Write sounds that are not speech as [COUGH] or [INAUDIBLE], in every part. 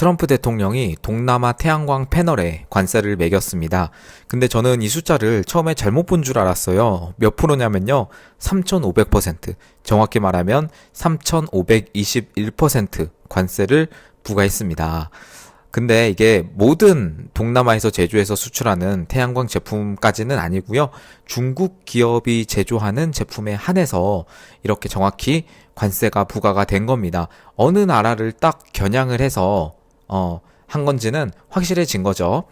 트럼프 대통령이 동남아 태양광 패널에 관세를 매겼습니다. 근데 저는 이 숫자를 처음에 잘못 본 줄 알았어요. 몇 프로냐면요. 3,500%. 정확히 말하면 3,521% 관세를 부과했습니다. 근데 이게 모든 동남아에서 제조해서 수출하는 태양광 제품까지는 아니고요. 중국 기업이 제조하는 제품에 한해서 이렇게 정확히 관세가 부과가 된 겁니다. 어느 나라를 딱 겨냥을 해서 어, 한 건지는 확실해진 거죠.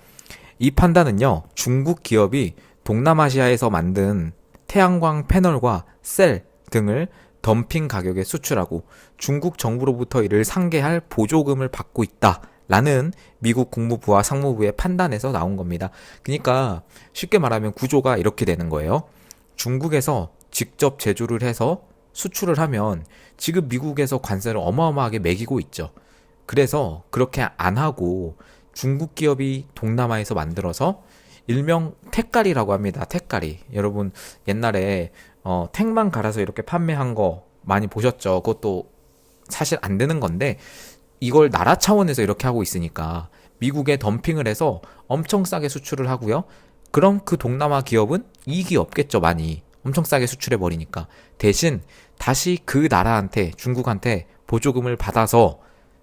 이 판단은요, 중국 기업이 동남아시아에서 만든 태양광 패널과 셀 등을 덤핑 가격에 수출하고 중국 정부로부터 이를 상계할 보조금을 받고 있다. 라는 미국 국무부와 상무부의 판단에서 나온 겁니다. 그러니까 쉽게 말하면 구조가 이렇게 되는 거예요. 중국에서 직접 제조를 해서 수출을 하면 지금 미국에서 관세를 어마어마하게 매기고 있죠. 그래서 그렇게 안 하고 중국 기업이 동남아에서 만들어서 일명 택가리라고 합니다. 택가리. 여러분 옛날에 어, 택만 갈아서 이렇게 판매한 거 많이 보셨죠? 그것도 사실 안 되는 건데 이걸 나라 차원에서 이렇게 하고 있으니까 미국에 덤핑을 해서 엄청 싸게 수출을 하고요. 그럼 그 동남아 기업은 이익이 없겠죠, 많이. 엄청 싸게 수출해 버리니까. 대신 다시 그 나라한테 중국한테 보조금을 받아서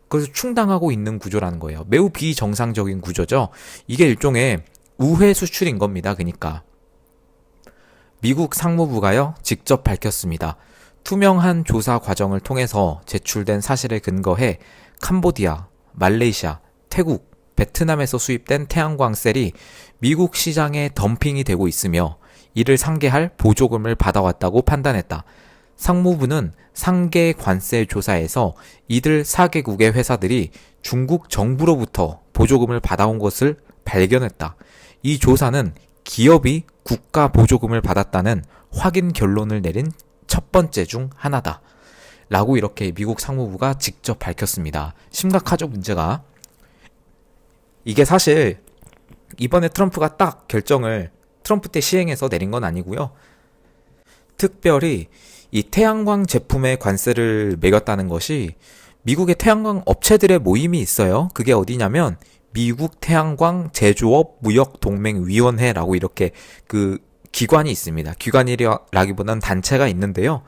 그래서 충당하고 있는 구조라는 거예요. 매우 비정상적인 구조죠. 이게 일종의 우회 수출인 겁니다. 그러니까 미국 상무부가요 직접 밝혔습니다. 투명한 조사 과정을 통해서 제출된 사실에 근거해 캄보디아, 말레이시아, 태국, 베트남에서 수입된 태양광 셀이 미국 시장에 덤핑이 되고 있으며 이를 상계할 보조금을 받아왔다고 판단했다. 상무부는 상계 관세 조사에서 이들 4개국의 회사들이 중국 정부로부터 보조금을 받아온 것을 발견했다. 이 조사는 기업이 국가 보조금을 받았다는 확인 결론을 내린 첫 번째 중 하나다. 라고 이렇게 미국 상무부가 직접 밝혔습니다. 심각하죠, 문제가. 이게 사실 이번에 트럼프가 딱 결정을 트럼프 때 시행해서 내린 건 아니고요. 특별히 이 태양광 제품에 관세를 매겼다는 것이 미국의 태양광 업체들의 모임이 있어요. 그게 어디냐면 미국 태양광 제조업 무역 동맹 위원회라고 이렇게 그 기관이 있습니다. 기관이라기보다는 단체가 있는데요.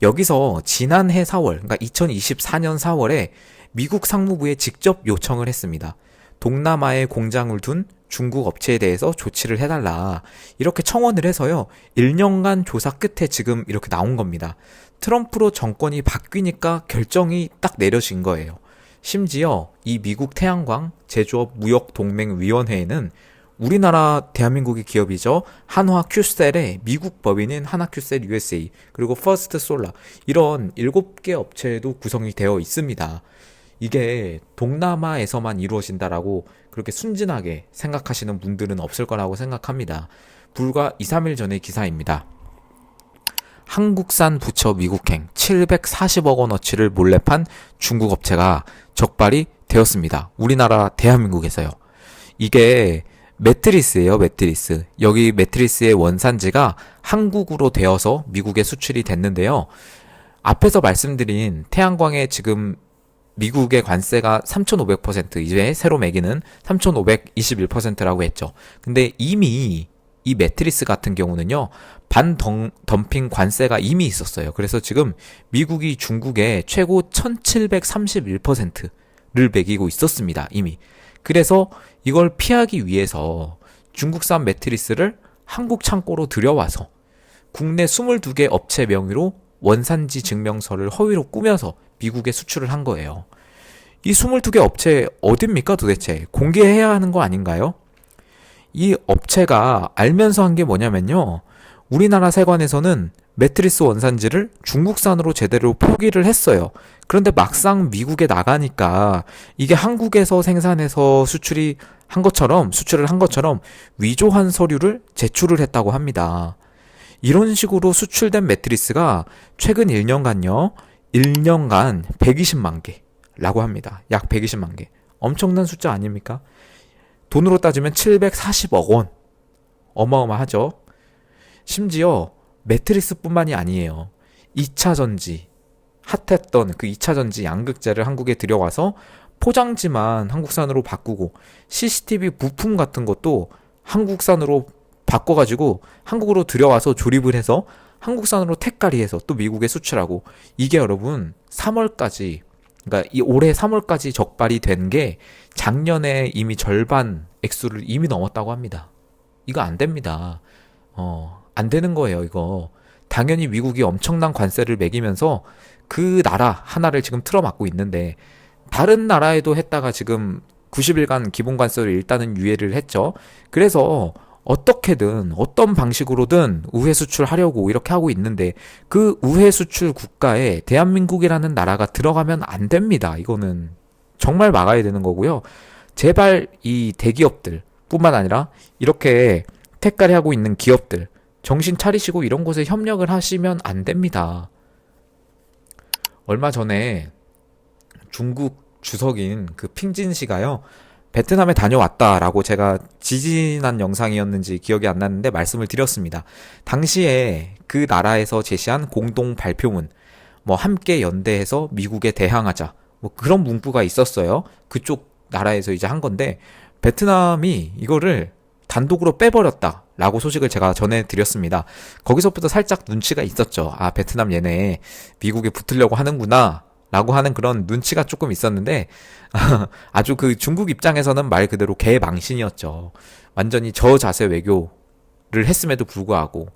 여기서 지난해 4월, 그러니까 2024년 4월에 미국 상무부에 직접 요청을 했습니다. 동남아에 공장을 둔 중국 업체에 대해서 조치를 해달라. 이렇게 청원을 해서요. 1년간 조사 끝에 지금 이렇게 나온 겁니다. 트럼프로 정권이 바뀌니까 결정이 딱 내려진 거예요. 심지어 이 미국 태양광 제조업 무역 동맹 위원회에는 우리나라 대한민국의 기업이죠. 한화 큐셀의 미국 법인인 한화 큐셀 USA 그리고 퍼스트 솔라 이런 7개 업체도 구성이 되어 있습니다. 이게 동남아에서만 이루어진다라고 그렇게 순진하게 생각하시는 분들은 없을 거라고 생각합니다. 불과 2, 3일 전의 기사입니다. 한국산 부처 미국행 740억 원어치를 몰래 판 중국 업체가 적발이 되었습니다. 우리나라 대한민국에서요. 이게 매트리스예요, 매트리스. 여기 매트리스의 원산지가 한국으로 되어서 미국에 수출이 됐는데요. 앞에서 말씀드린 태양광에 지금 미국의 관세가 3,500% 이제 새로 매기는 3,521%라고 했죠. 근데 이미 이 매트리스 같은 경우는요, 반 덤핑 관세가 이미 있었어요. 그래서 지금 미국이 중국에 최고 1731%를 매기고 있었습니다. 이미. 그래서 이걸 피하기 위해서 중국산 매트리스를 한국 창고로 들여와서 국내 22개 업체 명의로 원산지 증명서를 허위로 꾸며서 미국에 수출을 한 거예요. 이 22개 업체 어딥니까 도대체? 공개해야 하는 거 아닌가요? 이 업체가 알면서 한 게 뭐냐면요. 우리나라 세관에서는 매트리스 원산지를 중국산으로 제대로 포기를 했어요. 그런데 막상 미국에 나가니까 이게 한국에서 생산해서 수출이 한 것처럼 수출을 한 것처럼 위조한 서류를 제출을 했다고 합니다. 이런 식으로 수출된 매트리스가 최근 1년간요. 1년간 120만 개라고 합니다. 약 120만 개. 엄청난 숫자 아닙니까? 돈으로 따지면 740억 원. 어마어마하죠. 심지어 매트리스뿐만이 아니에요. 2차 전지 핫했던 그 2차 전지 양극재를 한국에 들여와서 포장지만 한국산으로 바꾸고 CCTV 부품 같은 것도 한국산으로 바꿔가지고 한국으로 들여와서 조립을 해서 한국산으로 택가리해서 또 미국에 수출하고 이게 여러분 3월까지 그러니까 이 올해 3월까지 적발이 된 게 작년에 이미 절반 액수를 이미 넘었다고 합니다. 이거 안 됩니다. 어, 안 되는 거예요, 이거. 당연히 미국이 엄청난 관세를 매기면서 그 나라 하나를 지금 틀어막고 있는데 다른 나라에도 했다가 지금 90일간 기본 관세를 일단은 유예를 했죠. 그래서 어떻게든 어떤 방식으로든 우회 수출하려고 이렇게 하고 있는데 그 우회 수출 국가에 대한민국이라는 나라가 들어가면 안 됩니다. 이거는 정말 막아야 되는 거고요. 제발 이 대기업들 뿐만 아니라 이렇게 택가리 하고 있는 기업들 정신 차리시고 이런 곳에 협력을 하시면 안 됩니다. 얼마 전에 중국 주석인 그 핑진 씨가요. 베트남에 다녀왔다라고 제가 지지난 영상이었는지 기억이 안 나는데 말씀을 드렸습니다. 당시에 그 나라에서 제시한 공동 발표문, 뭐 함께 연대해서 미국에 대항하자, 뭐 그런 문구가 있었어요. 그쪽 나라에서 이제 한 건데 베트남이 이거를 단독으로 빼버렸다 라고 소식을 제가 전해드렸습니다. 거기서부터 살짝 눈치가 있었죠. 아 베트남 얘네 미국에 붙으려고 하는구나. 라고 하는 그런 눈치가 조금 있었는데 [LAUGHS] 아주 그 중국 입장에서는 말 그대로 개망신이었죠. 완전히 저 자세 외교를 했음에도 불구하고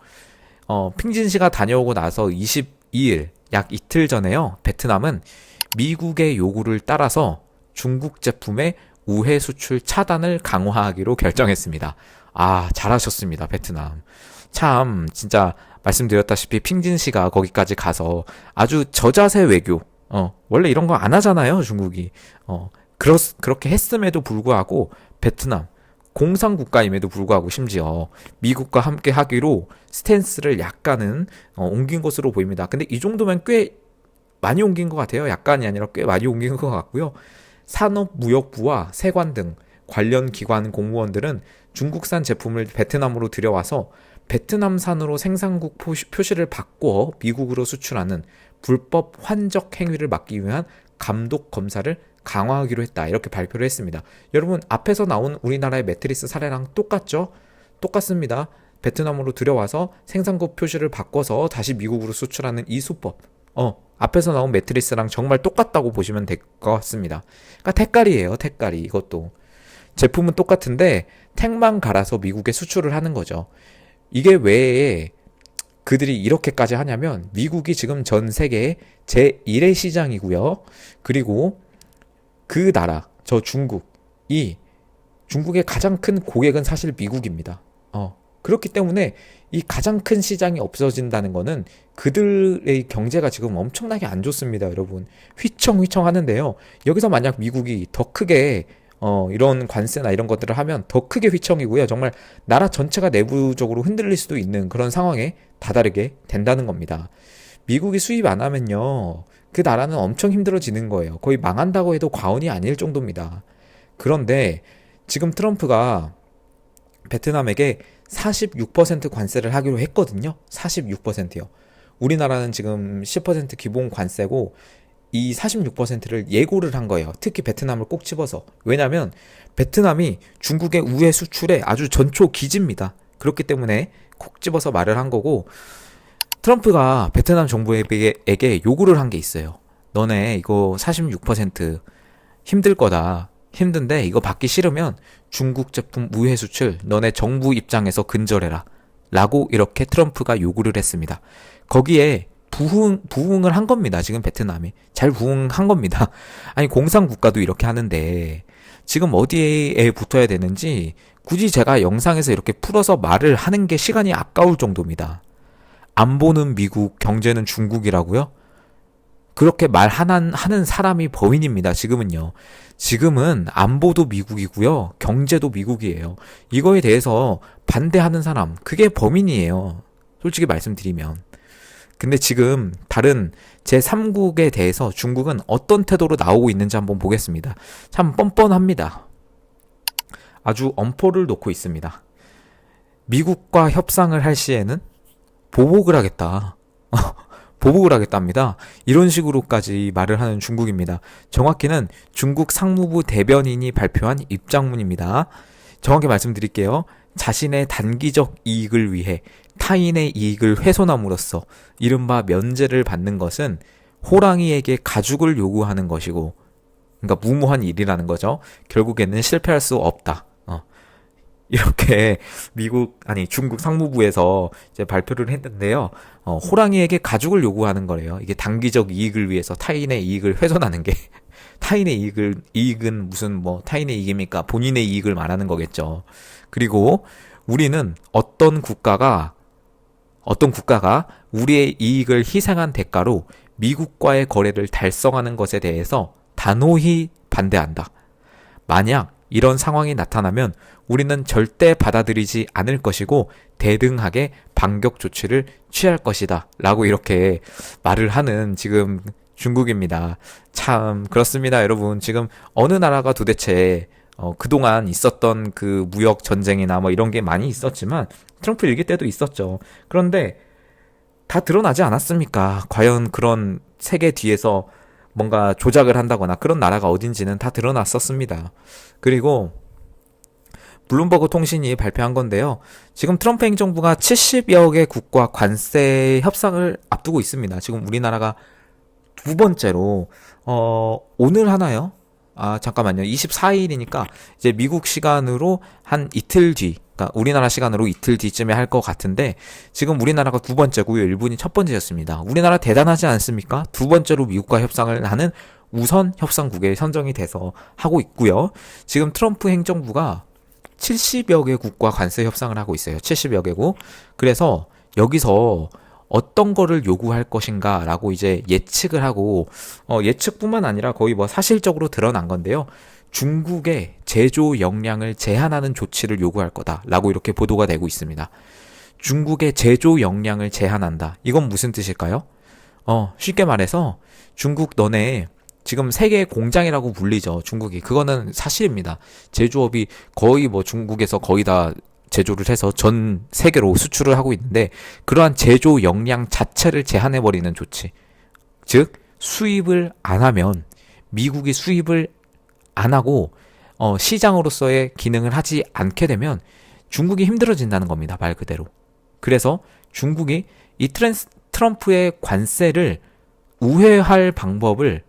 어, 핑진 씨가 다녀오고 나서 22일 약 이틀 전에요. 베트남은 미국의 요구를 따라서 중국 제품의 우회 수출 차단을 강화하기로 결정했습니다. 아, 잘하셨습니다. 베트남. 참 진짜 말씀드렸다시피 핑진 씨가 거기까지 가서 아주 저자세 외교 어, 원래 이런 거 안 하잖아요, 중국이. 어, 그렇, 그렇게 했음에도 불구하고 베트남, 공산국가임에도 불구하고 심지어 미국과 함께 하기로 스탠스를 약간은 어, 옮긴 것으로 보입니다. 근데 이 정도면 꽤 많이 옮긴 것 같아요. 약간이 아니라 꽤 많이 옮긴 것 같고요. 산업무역부와 세관 등 관련 기관 공무원들은 중국산 제품을 베트남으로 들여와서 베트남산으로 생산국 표시를 바꿔 미국으로 수출하는 불법 환적 행위를 막기 위한 감독 검사를 강화하기로 했다. 이렇게 발표를 했습니다. 여러분, 앞에서 나온 우리나라의 매트리스 사례랑 똑같죠? 똑같습니다. 베트남으로 들여와서 생산국 표시를 바꿔서 다시 미국으로 수출하는 이 수법. 어, 앞에서 나온 매트리스랑 정말 똑같다고 보시면 될 것 같습니다. 그러니까 택깔이에요, 택깔이. 이것도. 제품은 똑같은데 택만 갈아서 미국에 수출을 하는 거죠. 이게 왜 그들이 이렇게까지 하냐면 미국이 지금 전 세계의 제1의 시장이고요. 그리고 그 나라, 저 중국이 중국의 가장 큰 고객은 사실 미국입니다. 어. 그렇기 때문에 이 가장 큰 시장이 없어진다는 거는 그들의 경제가 지금 엄청나게 안 좋습니다, 여러분. 휘청휘청 하는데요. 여기서 만약 미국이 더 크게 어, 이런 관세나 이런 것들을 하면 더 크게 휘청이고요. 정말 나라 전체가 내부적으로 흔들릴 수도 있는 그런 상황에 다다르게 된다는 겁니다. 미국이 수입 안 하면요. 그 나라는 엄청 힘들어지는 거예요. 거의 망한다고 해도 과언이 아닐 정도입니다. 그런데 지금 트럼프가 베트남에게 46% 관세를 하기로 했거든요. 46%요. 우리나라는 지금 10% 기본 관세고 이 46%를 예고를 한 거예요. 특히 베트남을 꼭 집어서. 왜냐면 베트남이 중국의 우회 수출의 아주 전초 기지입니다. 그렇기 때문에 콕 집어서 말을 한 거고 트럼프가 베트남 정부에게 요구를 한 게 있어요. 너네 이거 46% 힘들 거다. 힘든데 이거 받기 싫으면 중국 제품 우회 수출 너네 정부 입장에서 근절해라. 라고 이렇게 트럼프가 요구를 했습니다. 거기에 부흥, 부흥을 한 겁니다. 지금 베트남이. 잘 부흥한 겁니다. [LAUGHS] 아니, 공산국가도 이렇게 하는데, 지금 어디에 붙어야 되는지, 굳이 제가 영상에서 이렇게 풀어서 말을 하는 게 시간이 아까울 정도입니다. 안보는 미국, 경제는 중국이라고요? 그렇게 말하는 하는 사람이 범인입니다. 지금은요. 지금은 안보도 미국이고요. 경제도 미국이에요. 이거에 대해서 반대하는 사람, 그게 범인이에요. 솔직히 말씀드리면. 근데 지금 다른 제3국에 대해서 중국은 어떤 태도로 나오고 있는지 한번 보겠습니다. 참 뻔뻔합니다. 아주 엄포를 놓고 있습니다. 미국과 협상을 할 시에는 보복을 하겠다. [LAUGHS] 보복을 하겠답니다. 이런 식으로까지 말을 하는 중국입니다. 정확히는 중국 상무부 대변인이 발표한 입장문입니다. 정확히 말씀드릴게요. 자신의 단기적 이익을 위해 타인의 이익을 훼손함으로써 이른바 면제를 받는 것은 호랑이에게 가죽을 요구하는 것이고, 그러니까 무모한 일이라는 거죠. 결국에는 실패할 수 없다. 어. 이렇게 미국 아니 중국 상무부에서 이제 발표를 했는데요. 어, 호랑이에게 가죽을 요구하는 거래요. 이게 단기적 이익을 위해서 타인의 이익을 훼손하는 게 [LAUGHS] 타인의 이익을 이익은 무슨 뭐 타인의 이익입니까? 본인의 이익을 말하는 거겠죠. 그리고 우리는 어떤 국가가 어떤 국가가 우리의 이익을 희생한 대가로 미국과의 거래를 달성하는 것에 대해서 단호히 반대한다. 만약 이런 상황이 나타나면 우리는 절대 받아들이지 않을 것이고 대등하게 반격 조치를 취할 것이다. 라고 이렇게 말을 하는 지금 중국입니다. 참, 그렇습니다, 여러분. 지금 어느 나라가 도대체 어, 그동안 있었던 그 무역 전쟁이나 뭐 이런 게 많이 있었지만 트럼프 일기 때도 있었죠. 그런데 다 드러나지 않았습니까? 과연 그런 세계 뒤에서 뭔가 조작을 한다거나 그런 나라가 어딘지는 다 드러났었습니다. 그리고 블룸버그 통신이 발표한 건데요. 지금 트럼프 행정부가 70여 개 국과 관세 협상을 앞두고 있습니다. 지금 우리나라가 두 번째로 어 오늘 하나요? 아 잠깐만요. 24일이니까 이제 미국 시간으로 한 이틀 뒤 그러니까 우리나라 시간으로 이틀 뒤쯤에 할 것 같은데 지금 우리나라가 두 번째고요. 일본이 첫 번째였습니다. 우리나라 대단하지 않습니까? 두 번째로 미국과 협상을 하는 우선 협상국에 선정이 돼서 하고 있고요. 지금 트럼프 행정부가 70여 개국과 관세 협상을 하고 있어요. 70여 개국. 그래서 여기서 어떤 거를 요구할 것인가 라고 이제 예측을 하고 어, 예측뿐만 아니라 거의 뭐 사실적으로 드러난 건데요. 중국의 제조 역량을 제한하는 조치를 요구할 거다라고 이렇게 보도가 되고 있습니다. 중국의 제조 역량을 제한한다. 이건 무슨 뜻일까요? 어, 쉽게 말해서 중국 너네 지금 세계 공장이라고 불리죠. 중국이. 그거는 사실입니다. 제조업이 거의 뭐 중국에서 거의 다 제조를 해서 전 세계로 수출을 하고 있는데 그러한 제조 역량 자체를 제한해 버리는 조치. 즉 수입을 안 하면 미국이 수입을 안 하고 어, 시장으로서의 기능을 하지 않게 되면 중국이 힘들어진다는 겁니다. 말 그대로. 그래서 중국이 이 트랜스, 트럼프의 관세를 우회할 방법을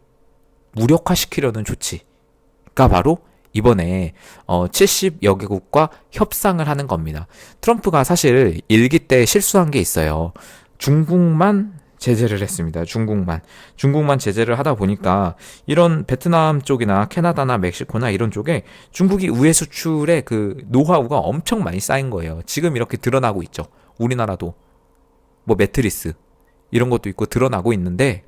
무력화시키려는 조치가 바로 이번에 어 70여 개국과 협상을 하는 겁니다. 트럼프가 사실 일기 때 실수한 게 있어요. 중국만 제재를 했습니다. 중국만. 중국만 제재를 하다 보니까 이런 베트남 쪽이나 캐나다나 멕시코나 이런 쪽에 중국이 우회 수출의 그 노하우가 엄청 많이 쌓인 거예요. 지금 이렇게 드러나고 있죠. 우리나라도 뭐 매트리스 이런 것도 있고 드러나고 있는데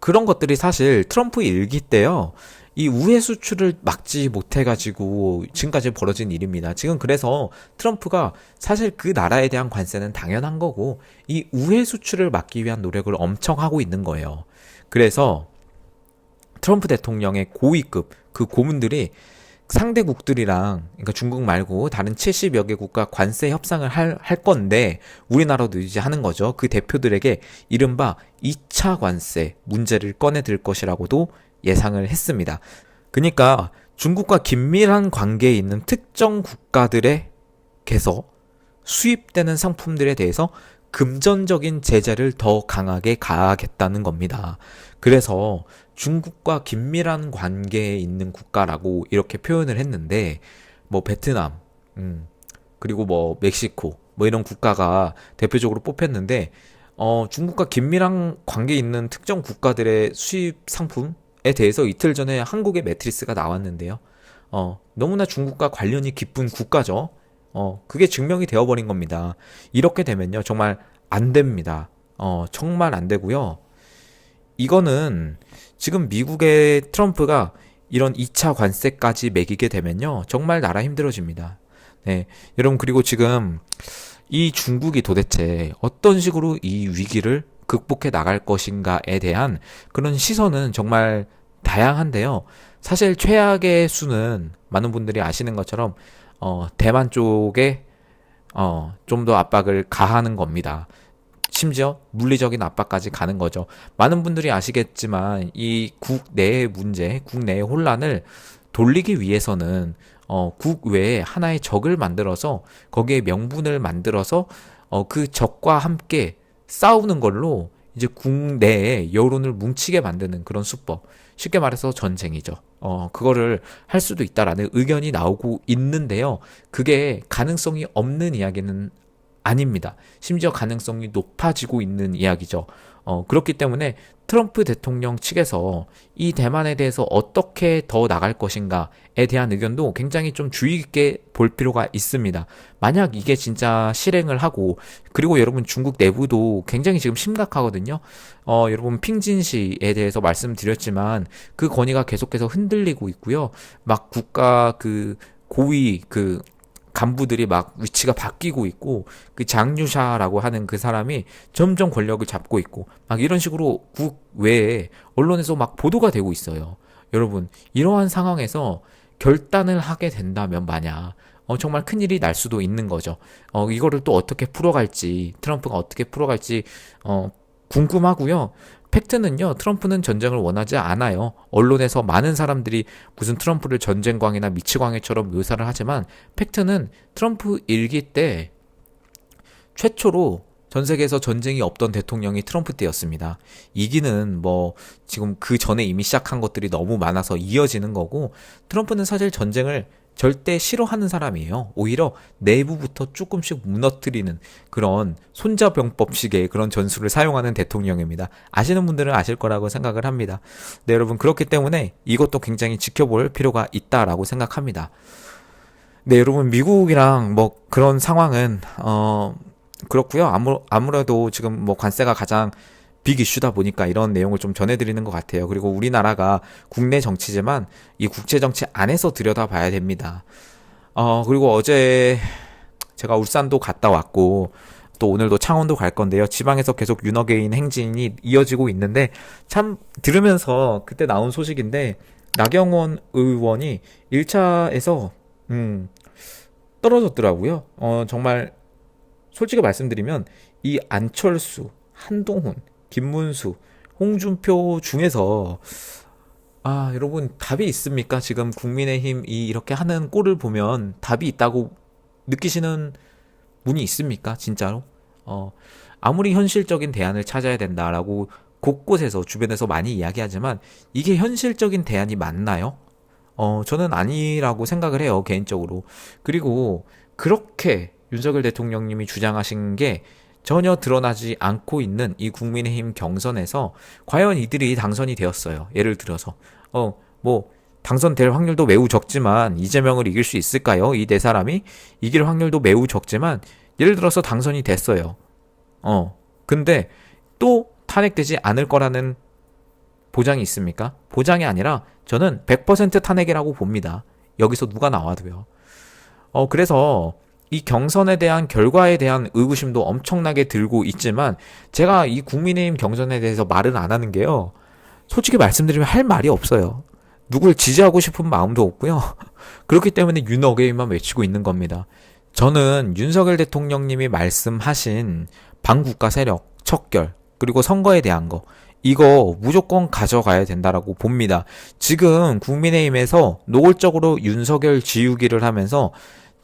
그런 것들이 사실 트럼프 일기 때요. 이 우회 수출을 막지 못해가지고 지금까지 벌어진 일입니다. 지금 그래서 트럼프가 사실 그 나라에 대한 관세는 당연한 거고 이 우회 수출을 막기 위한 노력을 엄청 하고 있는 거예요. 그래서 트럼프 대통령의 고위급 그 고문들이 상대국들이랑 그러니까 중국 말고 다른 70여 개국과 관세 협상을 할, 할 건데 우리나라도 이제 하는 거죠. 그 대표들에게 이른바 2차 관세 문제를 꺼내 들 것이라고도 예상을 했습니다. 그러니까 중국과 긴밀한 관계에 있는 특정 국가들에게서 수입되는 상품들에 대해서 금전적인 제재를 더 강하게 가하겠다는 겁니다. 그래서 중국과 긴밀한 관계에 있는 국가라고 이렇게 표현을 했는데, 뭐 베트남, 음, 그리고 뭐 멕시코, 뭐 이런 국가가 대표적으로 뽑혔는데, 어, 중국과 긴밀한 관계에 있는 특정 국가들의 수입 상품, 에 대해서 이틀 전에 한국의 매트리스가 나왔는데요. 어, 너무나 중국과 관련이 깊은 국가죠. 어, 그게 증명이 되어버린 겁니다. 이렇게 되면요, 정말 안 됩니다. 어, 정말 안 되고요. 이거는 지금 미국의 트럼프가 이런 2차 관세까지 매기게 되면요, 정말 나라 힘들어집니다. 네. 여러분, 그리고 지금 이 중국이 도대체 어떤 식으로 이 위기를 극복해 나갈 것인가에 대한 그런 시선은 정말 다양한데요. 사실 최악의 수는 많은 분들이 아시는 것처럼 어, 대만 쪽에 어, 좀 더 압박을 가하는 겁니다. 심지어 물리적인 압박까지 가는 거죠. 많은 분들이 아시겠지만 이 국내의 문제, 국내의 혼란을 돌리기 위해서는 어, 국외에 하나의 적을 만들어서 거기에 명분을 만들어서 어, 그 적과 함께 싸우는 걸로 이제 국내에 여론을 뭉치게 만드는 그런 수법. 쉽게 말해서 전쟁이죠. 어, 그거를 할 수도 있다라는 의견이 나오고 있는데요. 그게 가능성이 없는 이야기는 아닙니다. 심지어 가능성이 높아지고 있는 이야기죠. 어, 그렇기 때문에 트럼프 대통령 측에서 이 대만에 대해서 어떻게 더 나갈 것인가에 대한 의견도 굉장히 좀 주의 깊게 볼 필요가 있습니다. 만약 이게 진짜 실행을 하고 그리고 여러분 중국 내부도 굉장히 지금 심각하거든요. 어, 여러분 핑진시에 대해서 말씀드렸지만 그 권위가 계속해서 흔들리고 있고요. 막 국가 그 고위 그 간부들이 막 위치가 바뀌고 있고 그 장유샤라고 하는 그 사람이 점점 권력을 잡고 있고 막 이런 식으로 국외에 언론에서 막 보도가 되고 있어요. 여러분 이러한 상황에서 결단을 하게 된다면 만약 어, 정말 큰일이 날 수도 있는 거죠. 어, 이거를 또 어떻게 풀어갈지, 트럼프가 어떻게 풀어갈지, 어, 궁금하고요. 팩트는요, 트럼프는 전쟁을 원하지 않아요. 언론에서 많은 사람들이 무슨 트럼프를 전쟁광이나 미치광이처럼 묘사를 하지만, 팩트는 트럼프 일기 때 최초로 전 세계에서 전쟁이 없던 대통령이 트럼프 때였습니다. 이기는 뭐 지금 그 전에 이미 시작한 것들이 너무 많아서 이어지는 거고 트럼프는 사실 전쟁을 절대 싫어하는 사람이에요. 오히려 내부부터 조금씩 무너뜨리는 그런 손자병법식의 그런 전술을 사용하는 대통령입니다. 아시는 분들은 아실 거라고 생각을 합니다. 네, 여러분 그렇기 때문에 이것도 굉장히 지켜볼 필요가 있다라고 생각합니다. 네, 여러분 미국이랑 뭐 그런 상황은 어 그렇고요. 아무 아무래도 지금 뭐 관세가 가장 빅 이슈다 보니까 이런 내용을 좀 전해드리는 것 같아요. 그리고 우리나라가 국내 정치지만 이 국제 정치 안에서 들여다봐야 됩니다. 어 그리고 어제 제가 울산도 갔다 왔고 또 오늘도 창원도 갈 건데요. 지방에서 계속 윤어게인 행진이 이어지고 있는데 참 들으면서 그때 나온 소식인데 나경원 의원이 1차에서 음 떨어졌더라고요. 어 정말 솔직히 말씀드리면 이 안철수, 한동훈, 김문수, 홍준표 중에서 아, 여러분 답이 있습니까? 지금 국민의힘 이 이렇게 하는 꼴을 보면 답이 있다고 느끼시는 분이 있습니까? 진짜로? 어, 아무리 현실적인 대안을 찾아야 된다라고 곳곳에서 주변에서 많이 이야기하지만 이게 현실적인 대안이 맞나요? 어, 저는 아니라고 생각을 해요, 개인적으로. 그리고 그렇게 윤석열 대통령님이 주장하신 게 전혀 드러나지 않고 있는 이 국민의힘 경선에서 과연 이들이 당선이 되었어요. 예를 들어서 어 뭐 당선될 확률도 매우 적지만 이재명을 이길 수 있을까요? 이 네 사람이 이길 확률도 매우 적지만 예를 들어서 당선이 됐어요. 어 근데 또 탄핵되지 않을 거라는 보장이 있습니까? 보장이 아니라 저는 100% 탄핵이라고 봅니다. 여기서 누가 나와도요. 어 그래서 이 경선에 대한 결과에 대한 의구심도 엄청나게 들고 있지만 제가 이 국민의힘 경선에 대해서 말은 안 하는 게요. 솔직히 말씀드리면 할 말이 없어요. 누굴 지지하고 싶은 마음도 없고요. [LAUGHS] 그렇기 때문에 윤어게인만 외치고 있는 겁니다. 저는 윤석열 대통령님이 말씀하신 반국가 세력, 척결, 그리고 선거에 대한 거, 이거 무조건 가져가야 된다라고 봅니다. 지금 국민의힘에서 노골적으로 윤석열 지우기를 하면서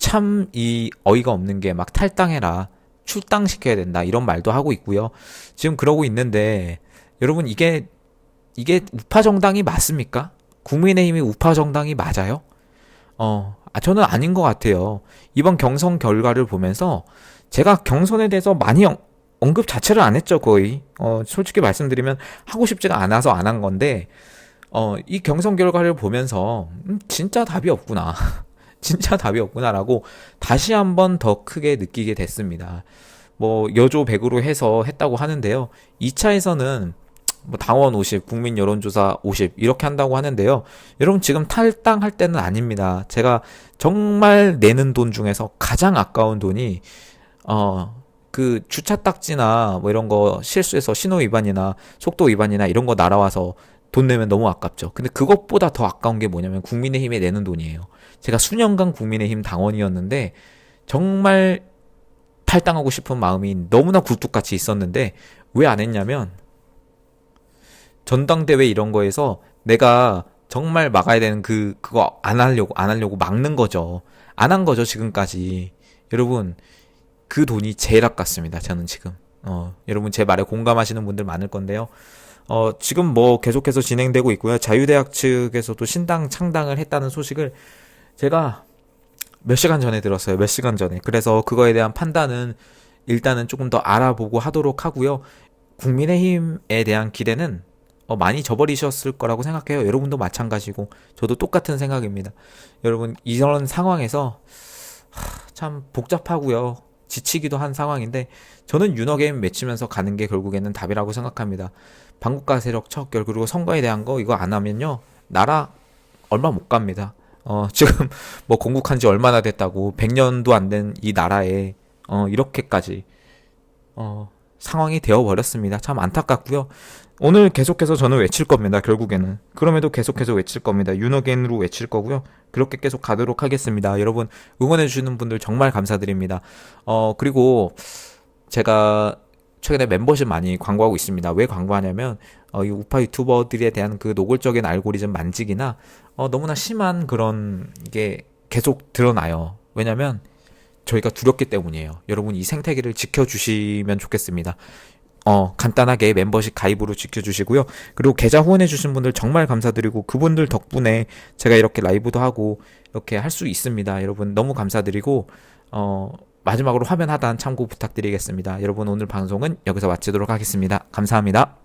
참 이 어이가 없는 게 막 탈당해라. 출당시켜야 된다. 이런 말도 하고 있고요. 지금 그러고 있는데 여러분 이게 이게 우파 정당이 맞습니까? 국민의힘이 우파 정당이 맞아요? 어, 아, 저는 아닌 것 같아요. 이번 경선 결과를 보면서 제가 경선에 대해서 많이 언급 자체를 안 했죠, 거의. 어, 솔직히 말씀드리면 하고 싶지가 않아서 안 한 건데, 어, 이 경선 결과를 보면서, 음, 진짜 답이 없구나. 진짜 [LAUGHS] 답이 없구나라고 다시 한번 더 크게 느끼게 됐습니다. 뭐 여조 100으로 해서 했다고 하는데요. 2차에서는 뭐 당원 50, 국민 여론조사 50 이렇게 한다고 하는데요. 여러분 지금 탈당할 때는 아닙니다. 제가 정말 내는 돈 중에서 가장 아까운 돈이 어 그 주차 딱지나 뭐 이런 거 실수해서 신호 위반이나 속도 위반이나 이런 거 날아와서 돈 내면 너무 아깝죠. 근데 그것보다 더 아까운 게 뭐냐면 국민의힘에 내는 돈이에요. 제가 수년간 국민의힘 당원이었는데 정말 탈당하고 싶은 마음이 너무나 굴뚝같이 있었는데 왜 안 했냐면 전당대회 이런 거에서 내가 정말 막아야 되는 그 그거 안 하려고 안 하려고 막는 거죠. 안 한 거죠 지금까지. 여러분 그 돈이 제일 아깝습니다. 저는 지금. 어, 여러분 제 말에 공감하시는 분들 많을 건데요. 어, 지금 뭐 계속해서 진행되고 있고요. 자유대학 측에서도 신당 창당을 했다는 소식을 제가 몇 시간 전에 들었어요. 몇 시간 전에. 그래서 그거에 대한 판단은 일단은 조금 더 알아보고 하도록 하고요. 국민의힘에 대한 기대는 어, 많이 저버리셨을 거라고 생각해요. 여러분도 마찬가지고 저도 똑같은 생각입니다. 여러분 이런 상황에서 하, 참 복잡하고요. 지치기도 한 상황인데 저는 윤어게임 맺히면서 가는 게 결국에는 답이라고 생각합니다. 반국가 세력 척결 그리고 선거에 대한 거 이거 안 하면요 나라 얼마 못 갑니다. 어 [LAUGHS] 지금 뭐 건국한 지 얼마나 됐다고 100년도 안 된 이 나라에 어 이렇게까지 어 상황이 되어 버렸습니다. 참 안타깝고요. 오늘 계속해서 저는 외칠 겁니다. 결국에는 그럼에도 계속해서 외칠 겁니다. 윤어겐으로 외칠 거고요. 그렇게 계속 가도록 하겠습니다. 여러분 응원해 주시는 분들 정말 감사드립니다. 어 그리고 제가 최근에 멤버십 많이 광고하고 있습니다. 왜 광고하냐면 어, 이 우파 유튜버들에 대한 그 노골적인 알고리즘 만지기나 어, 너무나 심한 그런 게 계속 드러나요. 왜냐면 저희가 두렵기 때문이에요. 여러분 이 생태계를 지켜주시면 좋겠습니다. 어, 간단하게 멤버십 가입으로 지켜주시고요. 그리고 계좌 후원해주신 분들 정말 감사드리고 그분들 덕분에 제가 이렇게 라이브도 하고 이렇게 할 수 있습니다. 여러분 너무 감사드리고, 어, 마지막으로 화면 하단 참고 부탁드리겠습니다. 여러분 오늘 방송은 여기서 마치도록 하겠습니다. 감사합니다.